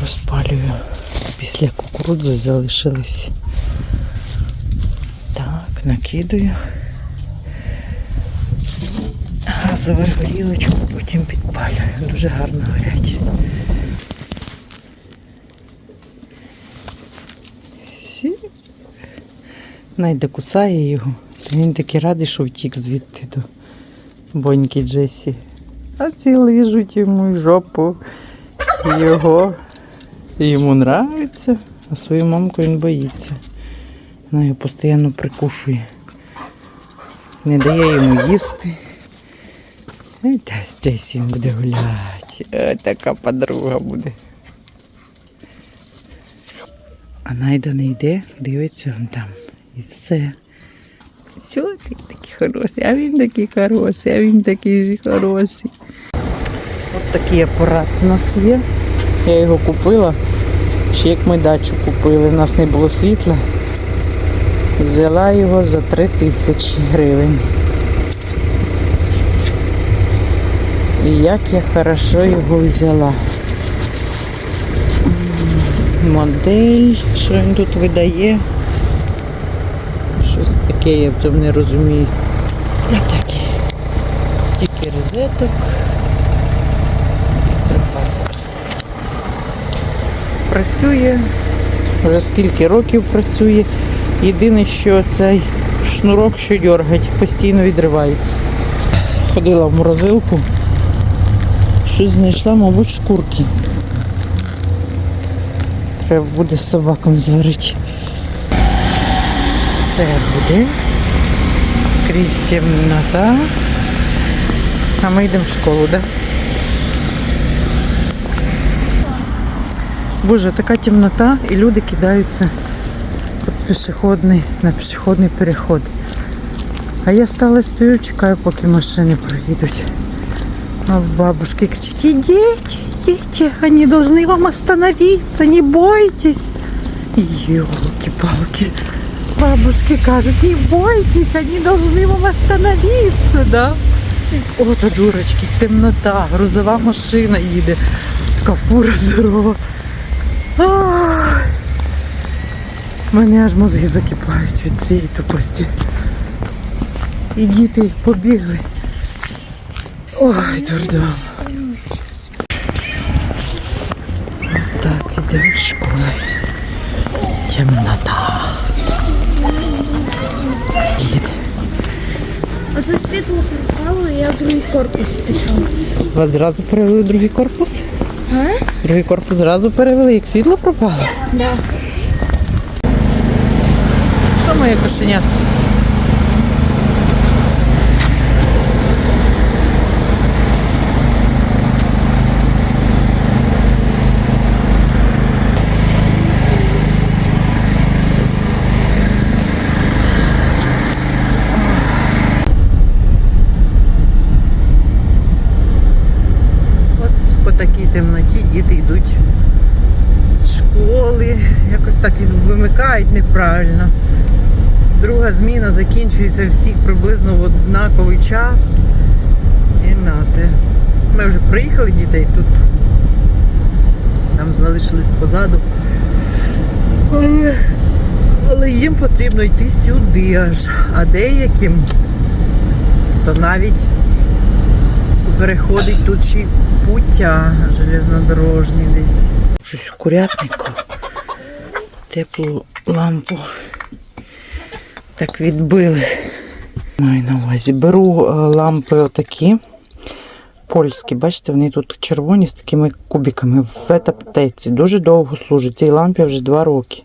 розпалюю. Після кукурудзи залишились. Так, накидаю. Газову горілочку, потім підпалюю. Дуже гарно горять. Всі. Найде кусає його. Він такий радий, що втік звідти до боньки Джесі. А ці лижуть йому жопу. Його. Йому нравиться, а свою мамку він боїться. Вона його постійно прикушує. Не дає йому їсти. Та з Джесі він буде гуляти. О, така подруга буде. А Найда не йде, дивиться вон там. І все. Все, ти такий хороший, а він такий хороший, а він такий же хороший. От такий апарат у нас є. Я його купила. Ще як ми дачу купили, у нас не було світла. Взяла його за 3 тисячі гривень. І як я хорошо його взяла. Модель, що він тут видає. Щось таке я в цьому не розумію. І таке. Стільки розеток. І припаски. Працює. Вже скільки років працює. Єдине, що цей шнурок, що дергать, постійно відривається. Ходила в морозилку, щось знайшла, мабуть, шкурки. Треба буде собакам зварити. Все буде. Скрізь темнота. А ми йдемо в школу, так? Да? Боже, така темнота, і люди кидаються тут пішохідний, на пішохідний переход. А я стала стою, чекаю, поки машини проїдуть. А бабушки кричат, идите, идите, они должны вам остановиться, не бойтесь. Елки-палки. Бабушки кажут, не бойтесь, они должны вам остановиться, да? Ото дурочки, темнота, грузова машина їде, така фура здорова. Мене аж мозги закипають від цієї тупості. І діти побігли. Ой, дурдом. Так, йдемо з школи. Темнота. Їде. Оце світло пропало, і я другий корпус пішов. Вас зразу перевели в другий корпус? А? Другий корпус зразу перевели, як світло пропало. Да. Що моє кошеня? От по такій темноті діти йдуть з школи, якось так вимикають неправильно. Друга зміна закінчується всіх приблизно в однаковий час. І нате. Ми вже приїхали дітей тут. Там залишились позаду. Але, але їм потрібно йти сюди аж. А деяким то навіть переходить тут й пуття железнодорожні десь. Щось у курятнику. Теплу лампу так відбили. Маю на увазі. Беру е, лампи отакі. Польські, бачите, вони тут червоні з такими кубиками в етаптеці. Дуже довго служать. Цій лампі вже два роки.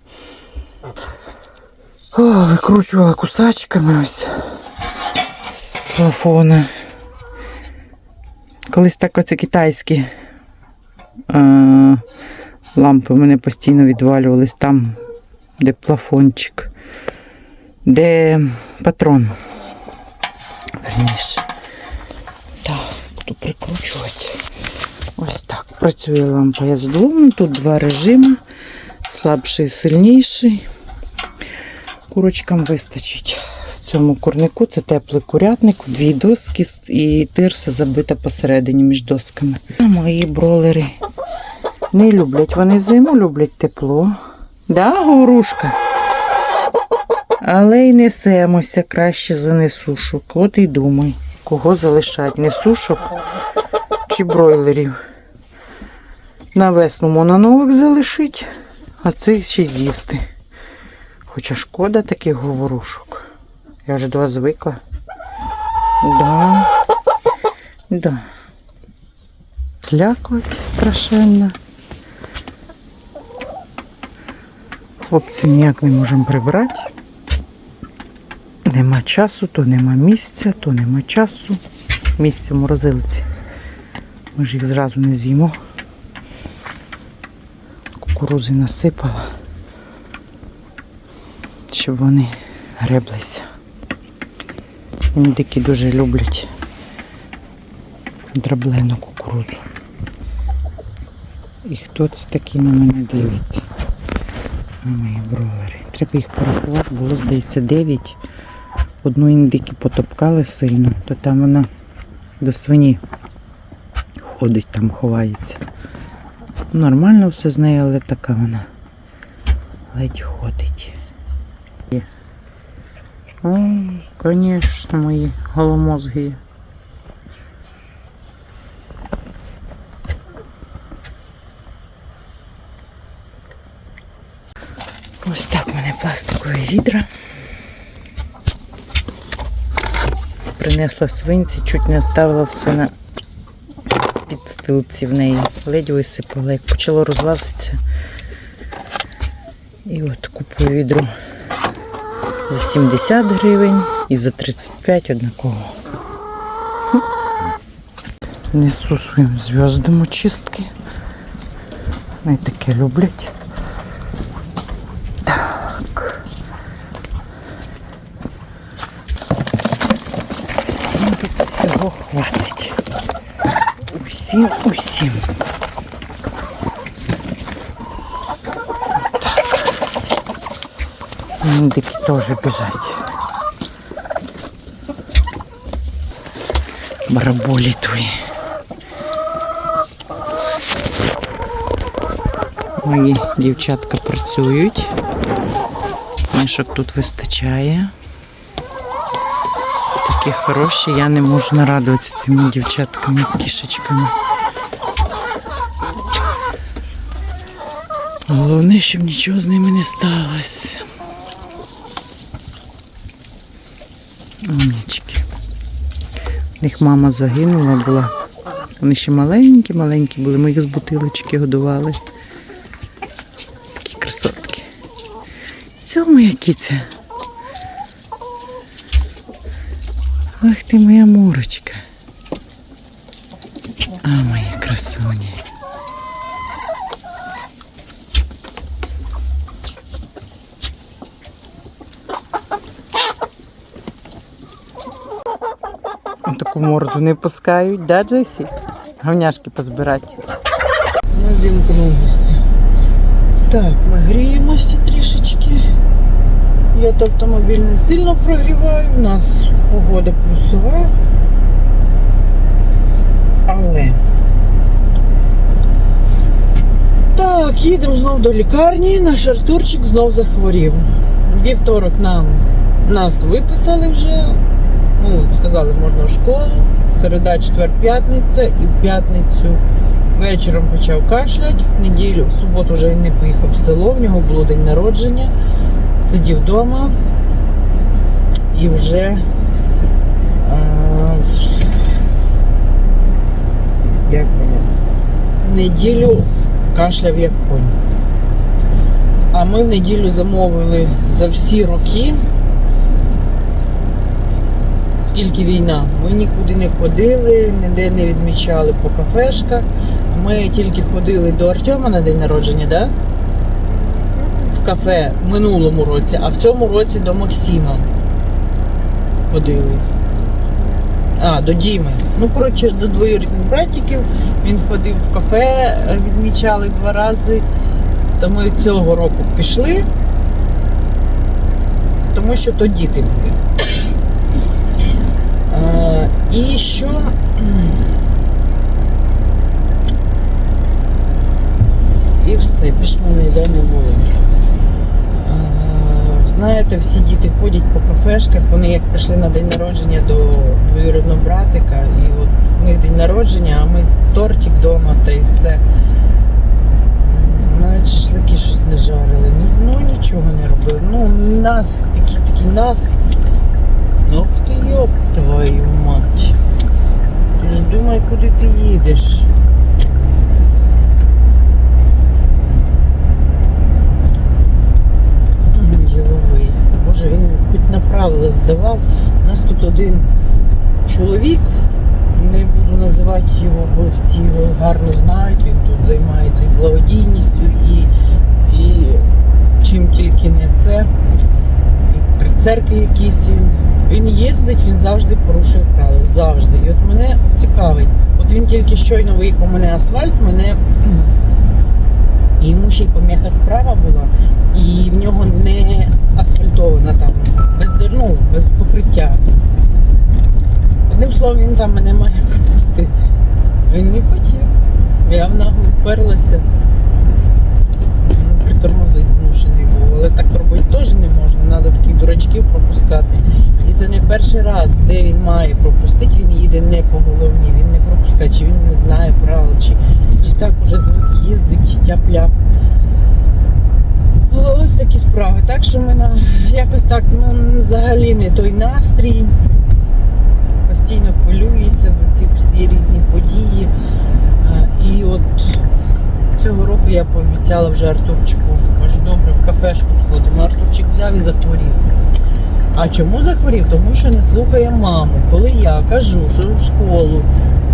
О, викручувала кусачками ось з плафона. Колись так оце китайські е, лампи в мене постійно відвалювались там, де плафончик, де патрон. Верніше. Так, буду прикручувати. Ось так. Працює лампа я з двом. Тут два режими. Слабший і сильніший. Курочкам вистачить. Цьому курнику це теплий курятник, дві доски і тирса забита посередині між досками. Мої бролери Не люблять вони зиму, люблять тепло. Да, горушка? Але й несемося краще за несушок. От і думай, кого залишать, несушок чи бройлерів. На весну можна нових залишить, а цих ще з'їсти. Хоча шкода таких говорушок. Я вже до вас звикла. Да. Да. Слякоть страшенна. Хлопці ніяк не можемо прибрати. Нема часу, то нема місця, то нема часу. Місця в морозилці. Ми ж їх зразу не з'їмо. Кукурузи насипала, щоб вони греблися. Індики дуже люблять дроблену кукурузу. І хтось такий на мене дивиться. Мої бровери. Треба їх порахувати, було, здається, 9. Одну індики потопкали сильно, то там вона до свині ходить, там ховається. Нормально все з нею, але така вона ледь ходить. О, звісно, мої голомозги. Ось так в мене пластикові відра. Принесла свинці, чуть не оставила все на підстилці в неї. Ледь висипала, як почало розлазитися. І от купую відро за 70 гривень і за 35 однаково. Несу своїм зв'яздам очистки. Вони таке люблять. Так. Всім тут всього хватить. Усім, усім. Так. Теж біжать. Бараболі твої. Мої дівчатка працюють. Мишок тут вистачає. Такі хороші, я не можу нарадуватися цими дівчатками, кішечками. Головне, щоб нічого з ними не сталося. Умнічки. В них мама загинула була. Вони ще маленькі, маленькі були. Ми їх з бутилочки годували. Такі красотки. Цьому моя кіця. Ах ти моя мурочка. А моя красуня. Таку морду не пускають, да, Джесі? Говняшки позбирати. Ми вімкнулися. Так, ми гріємося трішечки. Я то автомобіль не сильно прогріваю, у нас погода плюсова. Але. Так, їдемо знов до лікарні. Наш Артурчик знов захворів. Вівторок нам нас виписали вже. Ну, сказали, можна в школу. Середа, четвер, п'ятниця і в п'ятницю вечором почав кашлять. В неділю, в суботу вже він не поїхав в село, в нього було день народження. Сидів вдома і вже як воно, неділю кашляв як конь. А ми в неділю замовили за всі роки, скільки війна, ми нікуди не ходили, ніде не відмічали по кафешках. Ми тільки ходили до Артема на день народження, да? в кафе в минулому році, а в цьому році до Максима ходили. А, до Діми. Ну, коротше, до двоюрідних братиків. Він ходив в кафе, відмічали два рази. То ми цього року пішли, тому що то діти були. І що? і все, більш ми ніде не були. Е, Знаєте, всі діти ходять по кафешках, вони як прийшли на день народження до двоюрідного братика, і от у них день народження, а ми тортик вдома та і все. Навіть шашлики щось не жарили. Ну нічого не робили. Ну, нас, якісь такі нас. Ну ти йоп твою мать. Ти ж думай, куди ти їдеш. Діловий. Боже, він хоч на правила здавав. У нас тут один чоловік, не буду називати його, бо всі його гарно знають. Він тут займається і благодійністю, і, і чим тільки не це. І при церкві якийсь він. Він їздить, він завжди порушує правила. Завжди. І от мене цікавить. От він тільки щойно виїхав у мене асфальт, мене і йому ще й поміха справа була, і в нього не асфальтована там, без дерну, без покриття. Одним словом, він там мене має пропустити. Він не хотів. Я в ногу вперлася. Був. Але так робити теж не можна. Треба таких дурачків пропускати. І це не перший раз, де він має пропустити, він їде не по головній, він не пропускає, чи він не знає правил, чи, чи так уже звик їздить, тяп-ляп. Ну, Ось такі справи. Так що в мене якось так, ну, взагалі не той настрій. Постійно хвилююся за ці всі різні події. Е, І от цього року я пообіцяла вже Артурчику, кажу, добре, в кафешку сходимо. Артурчик взяв і захворів. А чому захворів? Тому що не слухає маму. Коли я кажу, що в школу,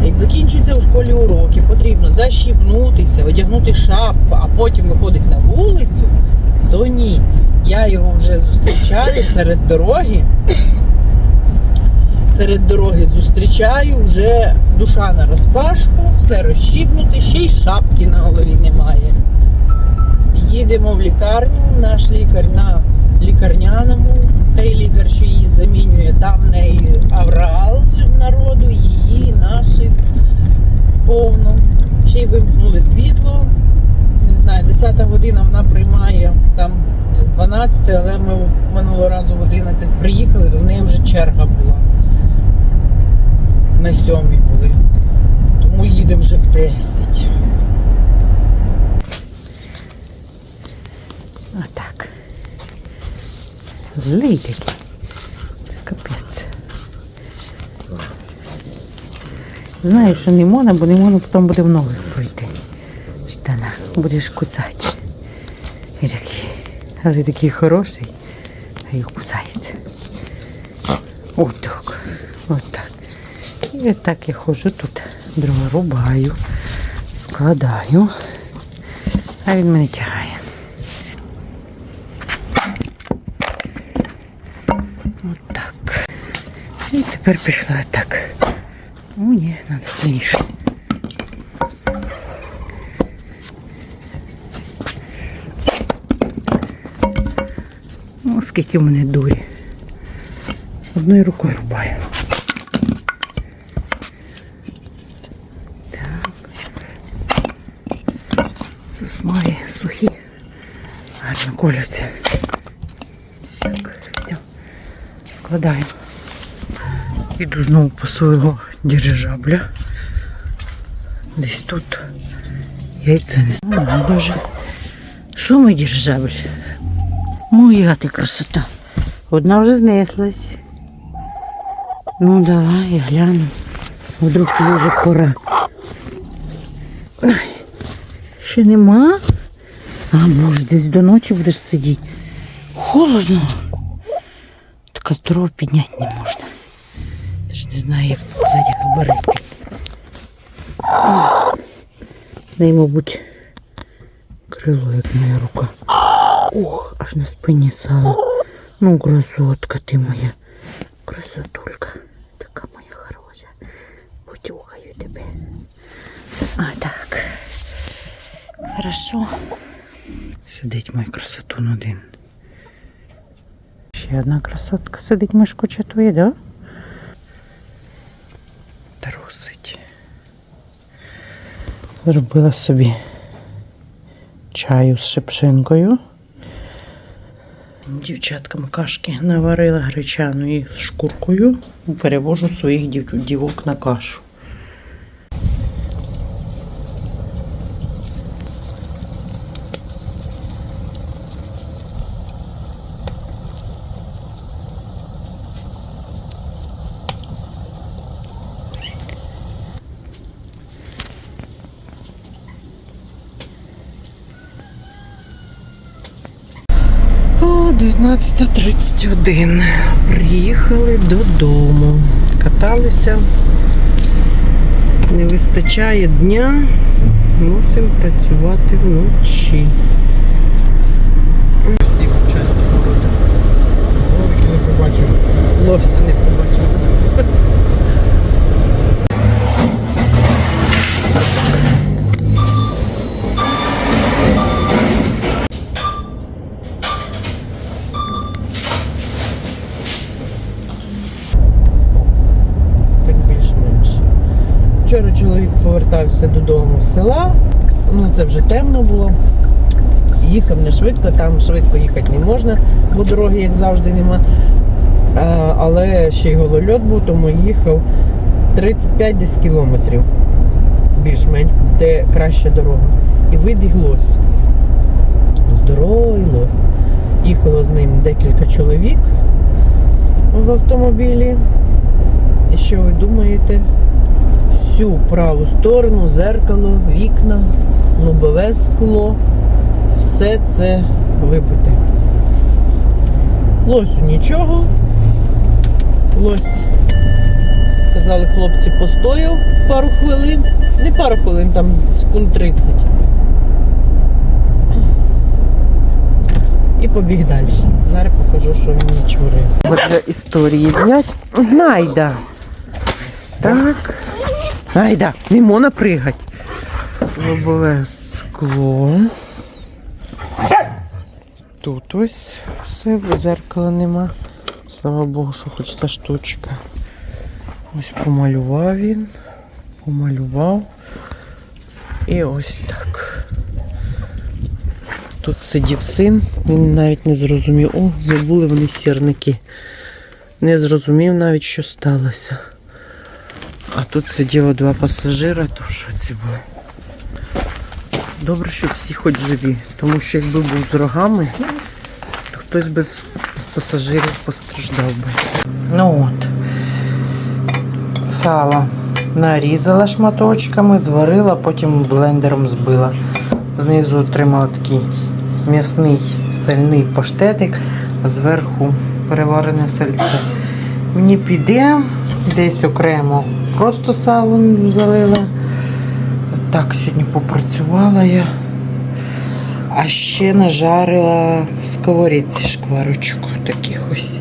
як закінчуються у школі уроки, потрібно защіпнутися, одягнути шапку, а потім виходить на вулицю, то ні. Я його вже зустрічаю серед дороги. Серед дороги зустрічаю, вже душа на розпашку, все розщіпнуте, ще й шапки на голові немає. Їдемо в лікарню, наш лікар на лікарняному. Той лікар, що її замінює, там в неї аврал народу, її, наших повно. Ще й вимкнули світло. Не знаю, 10 година вона приймає там з 12, але ми минулого разу в 11 приїхали, в неї вже черга була. На сьомій були. Тому їдемо вже в 10. Отак. Злий такий. Це капець. Знаю, що не можна, бо не можна потім буде в нових пройти. В штанах. Будеш кусати. І такий. Але такий хороший, а й кусається. Отак. Отак. І так я ходжу тут. Дрова рубаю, складаю, а він мене тягає. Отак. І тепер пішла так. О, ні, треба сильніше. О, скільки в мене дурі. Одною рукою рубаю. Соснові сухі. Гарно колються. Так, все. Складаємо. Іду знову по свого дирижабля. Десь тут. Яйця не знаю. Дуже. Що мій дирижабль? Моя ти красота. Одна вже знеслась. Ну давай, я гляну. Вдруг вже пора. Ой, ще нема. А, може, десь до ночі будеш сидіти. Холодно. Така здорово підняти не можна. Я ж не знаю, як ззаді габарити. Дай, мабуть, крило, як моя рука. Ох, аж на спині сало. Ну, красотка ти моя. Красотулька. Така моя хороша. Потюхаю тебе. А так. Хорошо. Сидить мій красотун один. Ще одна красотка сидить мишку чатує, да? Трусить. Зробила собі чаю з шипшинкою. Дівчаткам кашки наварила гречаної з шкуркою. Перевожу своїх дів- дівок на кашу. О, 12.31. Приїхали додому. Каталися. Не вистачає дня. Мусимо працювати вночі. Всіх часто города. Не побачив. Лося не побачив. Так більш-менш. Вчора чоловік повертався додому з села. Це вже темно було. Їхав не швидко, там швидко їхати не можна, бо дороги, як завжди, нема. А, але ще й голольот був, тому їхав 35 десь кілометрів. Більш-менш, де краща дорога. І вибіг лось. Здоровий лось. Їхало з ним декілька чоловік в автомобілі. І що ви думаєте? Всю праву сторону, зеркало, вікна, лобове скло. Все це вибите. Лосю нічого. Лось, казали хлопці, постояв пару хвилин. Не пару хвилин, там секунд 30. І побіг далі. Зараз покажу, що він чворив. Для історії знять. Найда. Так. Найда, не можна. Лобове скло. Тут ось все, зеркала нема. Слава Богу, що хоч ця штучка. Ось помалював він. Помалював. І ось так. Тут сидів син, він навіть не зрозумів. О, забули вони сірники. Не зрозумів навіть, що сталося. А тут сиділо два пасажира, то що це було? Добре, що всі хоч живі, тому що якби був з рогами, то хтось би з пасажирів постраждав би. Ну от. Сало нарізала шматочками, зварила, потім блендером збила. Знизу отримала такий м'ясний сальний паштетик, а зверху переварене сальце. Мені піде десь окремо просто салом залила. Так, сьогодні попрацювала я. А ще нажарила в сковорідці шкварочку таких ось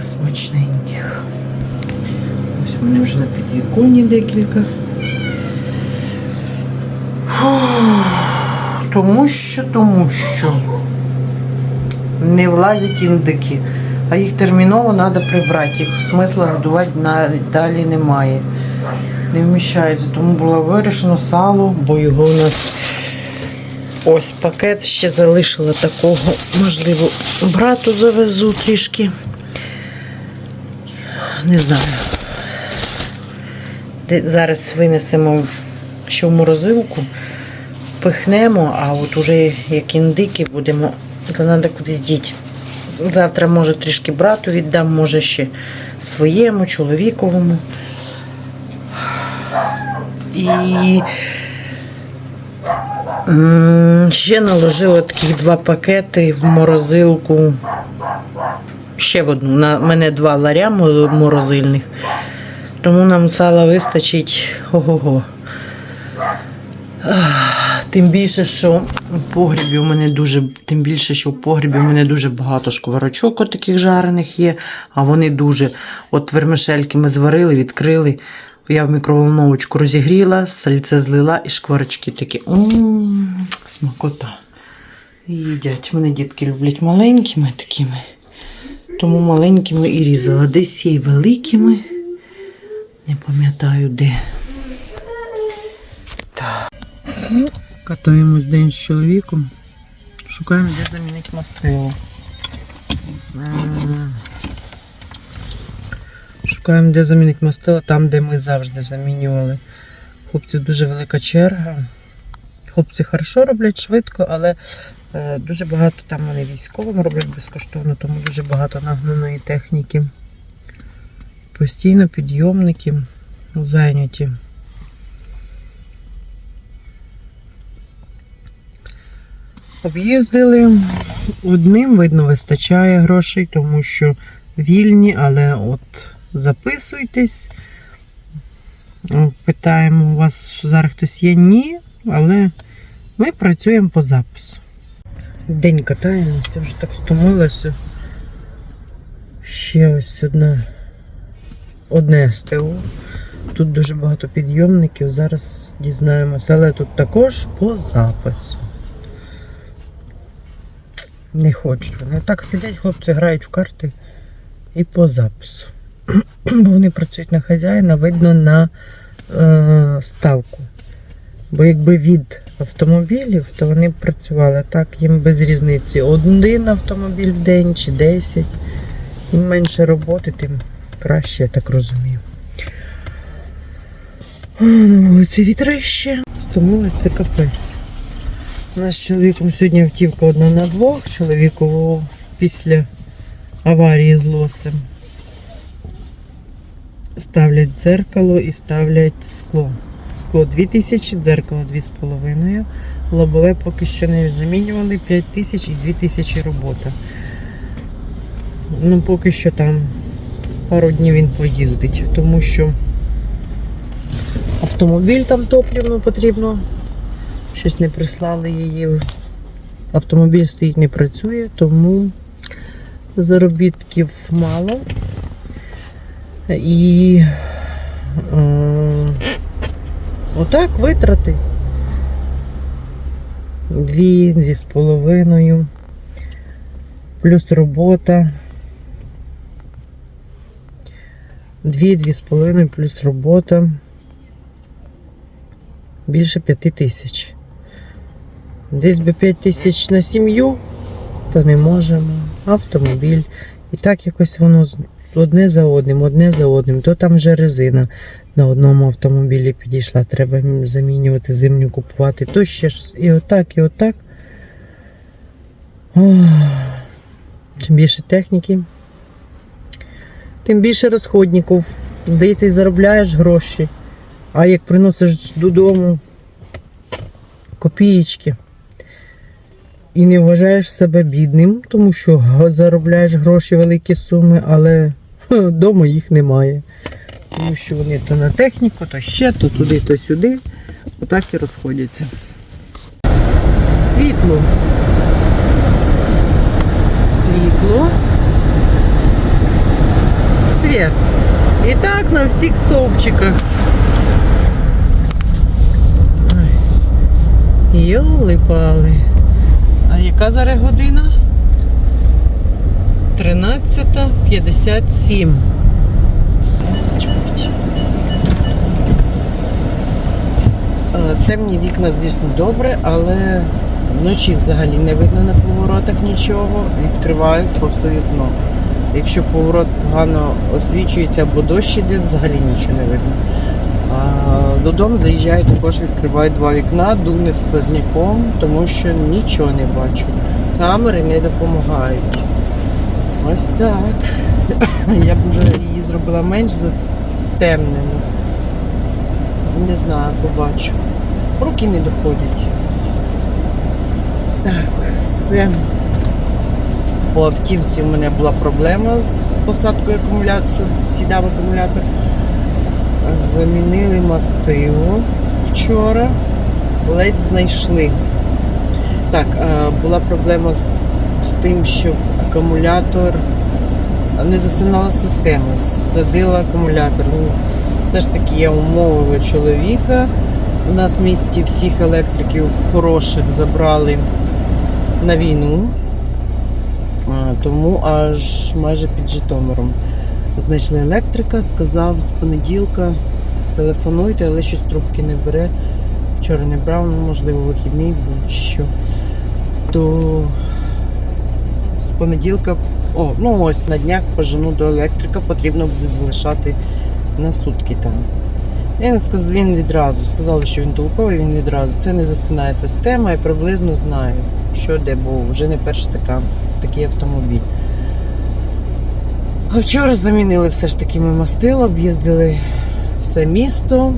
смачненьких. Ось у мене вже на підвіконні декілька. Тому що, тому що не влазять індики, а їх терміново треба прибрати. Їх смисла годувати далі немає не вміщається. Тому було вирішено сало, бо його у нас ось пакет ще залишила такого. Можливо, брату завезу трішки. Не знаю. Зараз винесемо ще в морозилку, пихнемо, а от уже як індики будемо, то треба кудись діти. Завтра, може, трішки брату віддам, може ще своєму, чоловіковому. І ще наложила таких два пакети в морозилку. Ще в одну. На мене два ларя морозильних. Тому нам сала вистачить ого-го. Тим більше, що в погрібі у мене дуже, тим більше, що в погрібі у мене дуже багато шкварочок таких жарених є, а вони дуже. От вермишельки ми зварили, відкрили. Я в мікроволновочку розігріла, сальце злила і шкварочки такі. Смакота. Їдять. Мене дітки люблять маленькими такими. Тому маленькими і різала. Десь є великими. Не пам'ятаю де. Так. Катаємось день з чоловіком. Шукаємо, де замінити мастило. Шукаємо, де замінити мастило, там, де ми завжди замінювали. Хлопців дуже велика черга. Хлопці хорошо роблять швидко, але е, дуже багато там вони військовим роблять безкоштовно, тому дуже багато нагнаної техніки. Постійно підйомники зайняті. Об'їздили. Одним, видно, вистачає грошей, тому що вільні, але от записуйтесь. Питаємо у вас, що зараз хтось є? Ні, але ми працюємо по запису. День катаємося, вже так стомилося. Ще ось одна одне СТО. Тут дуже багато підйомників. Зараз дізнаємося, але тут також по запису. Не хочуть вони. Так сидять, хлопці грають в карти і по запису. Бо вони працюють на хазяїна, видно на е, ставку. Бо якби від автомобілів, то вони б працювали так, їм без різниці. Один автомобіль в день чи 10. Їм менше роботи, тим краще, я так розумію. На вулиці вітрище. Стомилась це капець. У нас з чоловіком сьогодні автівка одна на двох. Чоловіку після аварії з лосем. Ставлять дзеркало і ставлять скло. Скло 2000, дзеркало 2,5. Лобове поки що не замінювали 5000 і 2000 робота. Ну, поки що там пару днів він поїздить, тому що автомобіль там топливно потрібно. Щось не прислали її. Автомобіль стоїть, не працює, тому заробітків мало. І е, отак витрати. Дві, дві з половиною. Плюс робота. Дві, дві з половиною плюс робота. Більше п'яти тисяч. Десь би 5 тисяч на сім'ю, то не можемо. Автомобіль. І так якось воно одне за одним, одне за одним. То там вже резина на одному автомобілі підійшла. Треба замінювати зимню купувати. То ще щось. І отак, і отак. Чим більше техніки, тим більше розходників. Здається, і заробляєш гроші. А як приносиш додому копієчки і не вважаєш себе бідним, тому що заробляєш гроші великі суми, але вдома їх немає. Тому що вони то на техніку, то ще, то туди, то сюди. Отак і розходяться. Світло. Світло. Світ. І так на всіх стовпчиках. Йоли-пали. А яка зараз година? 13.57. Е, Темні вікна, звісно, добре, але вночі взагалі не видно на поворотах нічого. Відкривають просто вікно. Якщо поворот погано освічується або дощ іде, взагалі нічого не видно. Додому заїжджаю, також відкриваю два вікна, дуне з сквозняком, тому що нічого не бачу. Камери не допомагають. Ось так. Я б вже її зробила менш затемнену. Не знаю, побачу. Руки не доходять. Так, все. По автівці в мене була проблема з посадкою акумулятора, сідав акумулятор. Замінили мастило вчора, ледь знайшли. Так, е, була проблема з, тим, що акумулятор не засинала система, садила акумулятор. Ну, все ж таки я умовила чоловіка. У нас в місті всіх електриків хороших забрали на війну, тому аж майже під Житомиром. Знайшли електрика, сказав з понеділка телефонуйте, але щось трубки не бере. вчора не брав, ну, можливо, вихідний був що. То з понеділка, о, ну ось на днях пожену до електрика, потрібно буде залишати на сутки там. Він сказав, він відразу. Сказали, що він толковий, він відразу. Це не засинає система, я приблизно знаю, що де, бо вже не перший така, такий автомобіль. А вчора замінили все ж таки ми мастило, об'їздили все місто.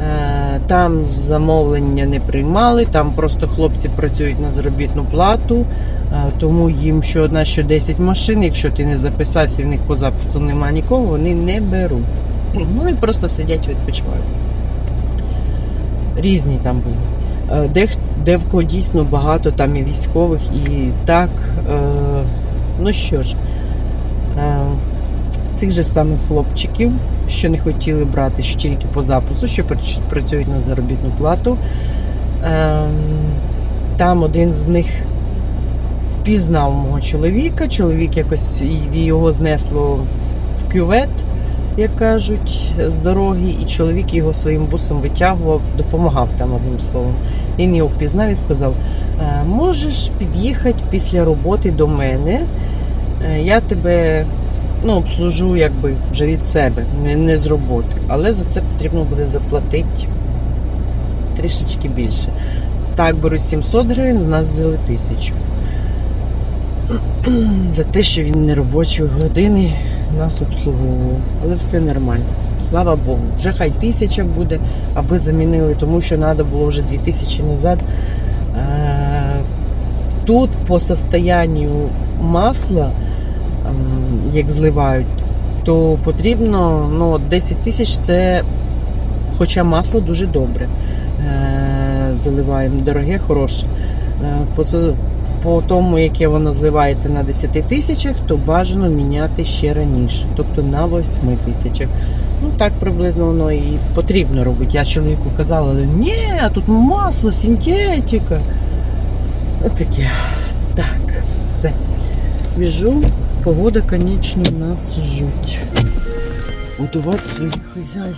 Е, Там замовлення не приймали, там просто хлопці працюють на заробітну плату, тому їм що одна, що 10 машин, якщо ти не записався, в них по запису немає нікого, вони не беруть. Ну і просто сидять відпочивають. Різні там були. Е, Де, де дійсно багато там і військових, і так. Е, ну що ж, е, цих же самих хлопчиків, що не хотіли брати що тільки по запису, що працюють на заробітну плату. Е, там один з них впізнав мого чоловіка. Чоловік якось його знесло в кювет, як кажуть, з дороги, і чоловік його своїм бусом витягував, допомагав там одним словом. Він його впізнав і сказав: «Е, можеш під'їхати після роботи до мене. Е, Я тебе ну, обслужу якби вже від себе, не, не з роботи. Але за це потрібно буде заплатити трішечки більше. Так, беруть 700 гривень, з нас взяли тисячу. За те, що він не робочої години нас обслуговував. Але все нормально. Слава Богу. Вже хай тисяча буде, аби замінили, тому що треба було вже 2000 назад. Е, Тут по состоянню масла, ем, як зливають, то потрібно ну, 10 тисяч це, хоча масло дуже добре. Е, Заливаємо дороге, хороше. По, тому, яке воно зливається на 10 тисячах, то бажано міняти ще раніше, тобто на 8 тисячах. Ну так приблизно воно і потрібно робити. Я чоловіку казала, ні, тут масло, синтетика. Отаке. Так, все. Біжу. Погода, конечно, нас жуть. Удувати своїх хазяйств.